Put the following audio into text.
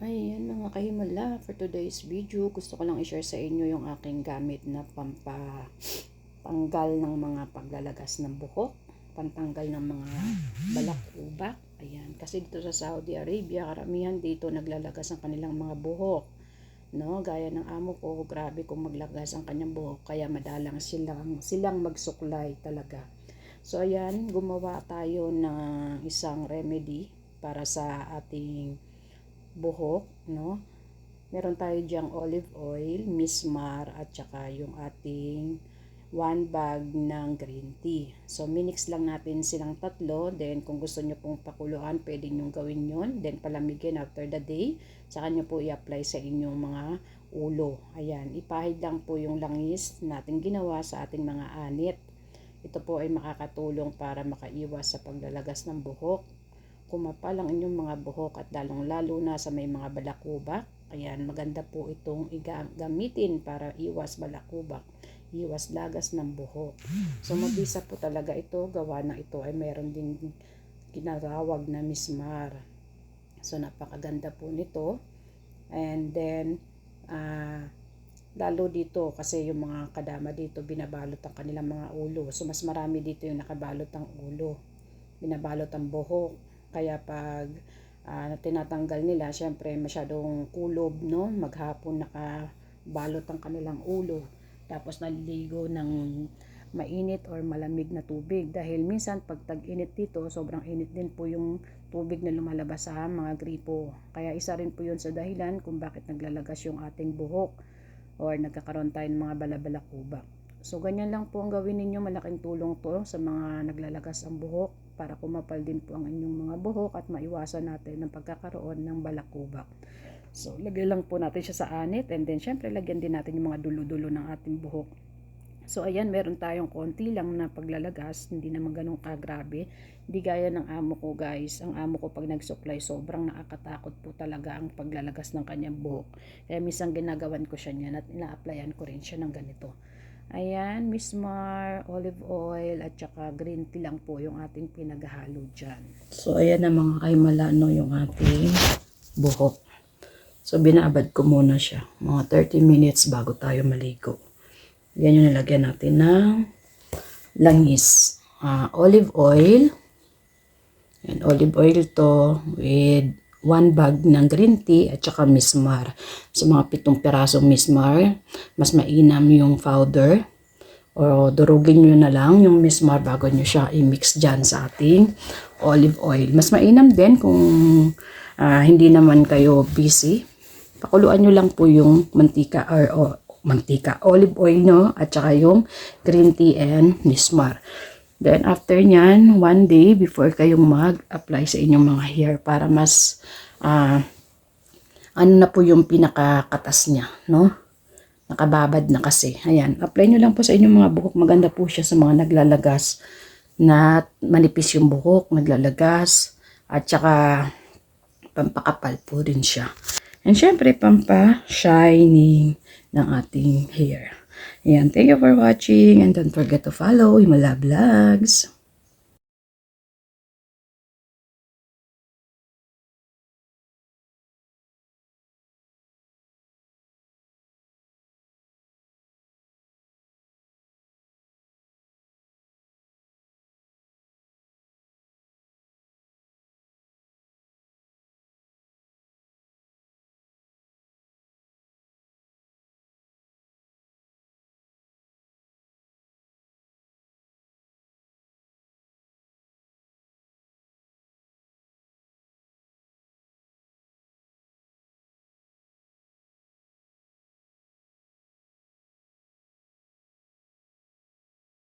Ayan mga kahimala, for today's video, gusto ko lang i-share sa inyo yung aking gamit na pampa tanggal ng mga paglalagas ng buhok, pantanggal ng mga balak-ubak. Ayan, kasi dito sa Saudi Arabia, karamihan dito naglalagas ang kanilang mga buhok. No, gaya ng amo ko, grabe kung maglagas ang kanyang buhok, kaya madalang silang silang magsuklay talaga. So ayan, gumawa tayo ng isang remedy para sa ating buhok, no? Meron tayo diyang olive oil, mismar, at saka yung ating one bag ng green tea. So, minix lang natin silang tatlo. Then, kung gusto nyo pong pakuluan, pwede nyo gawin yun. Then, palamigin after the day. Saka nyo po i-apply sa inyong mga ulo. Ayan, ipahid lang po yung langis natin ginawa sa ating mga anit. Ito po ay makakatulong para makaiwas sa paglalagas ng buhok kumapal ang inyong mga buhok at lalong lalo na sa may mga balakubak. Ayan, maganda po itong gamitin para iwas balakubak, iwas lagas ng buhok. So mabisa po talaga ito, gawa na ito ay meron din ginatawag na mismar. So napakaganda po nito. And then, uh, lalo dito kasi yung mga kadama dito binabalot ang kanilang mga ulo. So mas marami dito yung nakabalot ang ulo. Binabalot ang buhok kaya pag uh, tinatanggal nila, syempre masyadong kulob, no? Maghapon nakabalot ang kanilang ulo. Tapos naliligo ng mainit or malamig na tubig. Dahil minsan pag tag-init dito, sobrang init din po yung tubig na lumalabas sa mga gripo. Kaya isa rin po yun sa dahilan kung bakit naglalagas yung ating buhok or nagkakaroon tayo ng mga balabalakubak. So, ganyan lang po ang gawin ninyo. Malaking tulong to sa mga naglalagas ang buhok para kumapal din po ang inyong mga buhok at maiwasan natin ang pagkakaroon ng balakubak. So, lagyan lang po natin siya sa anit and then syempre lagyan din natin yung mga dulo-dulo ng ating buhok. So, ayan, meron tayong konti lang na paglalagas, hindi naman ganun kagrabe. Hindi gaya ng amo ko guys. Ang amo ko pag nagsuklay, sobrang nakakatakot po talaga ang paglalagas ng kanyang buhok. Kaya minsan ginagawan ko siya niyan at ina-applyan ko rin siya ng ganito. Ayan, Mismar, olive oil, at saka green tea lang po yung ating pinaghalo dyan. So, ayan na mga kaimalano yung ating buhok. So, binaabad ko muna siya. Mga 30 minutes bago tayo maligo. Yan yung nilagyan natin ng langis. Uh, olive oil. And olive oil to with one bag ng green tea at saka mismar. Sa mga pitong pirasong mismar, mas mainam yung powder. O durugin nyo na lang yung mismar bago nyo siya i-mix dyan sa ating olive oil. Mas mainam din kung uh, hindi naman kayo busy. Pakuluan nyo lang po yung mantika or, o, mantika, olive oil no at saka yung green tea and mismar. Then, after nyan, one day before kayong mag-apply sa inyong mga hair para mas, uh, ano na po yung pinakakatas niya, no? Nakababad na kasi. Ayan, apply nyo lang po sa inyong mga buhok. Maganda po siya sa mga naglalagas na manipis yung buhok, naglalagas, at saka pampakapal po rin siya. And syempre, pampa-shining ng ating hair. Ayan, thank you for watching and don't forget to follow Himala Vlogs.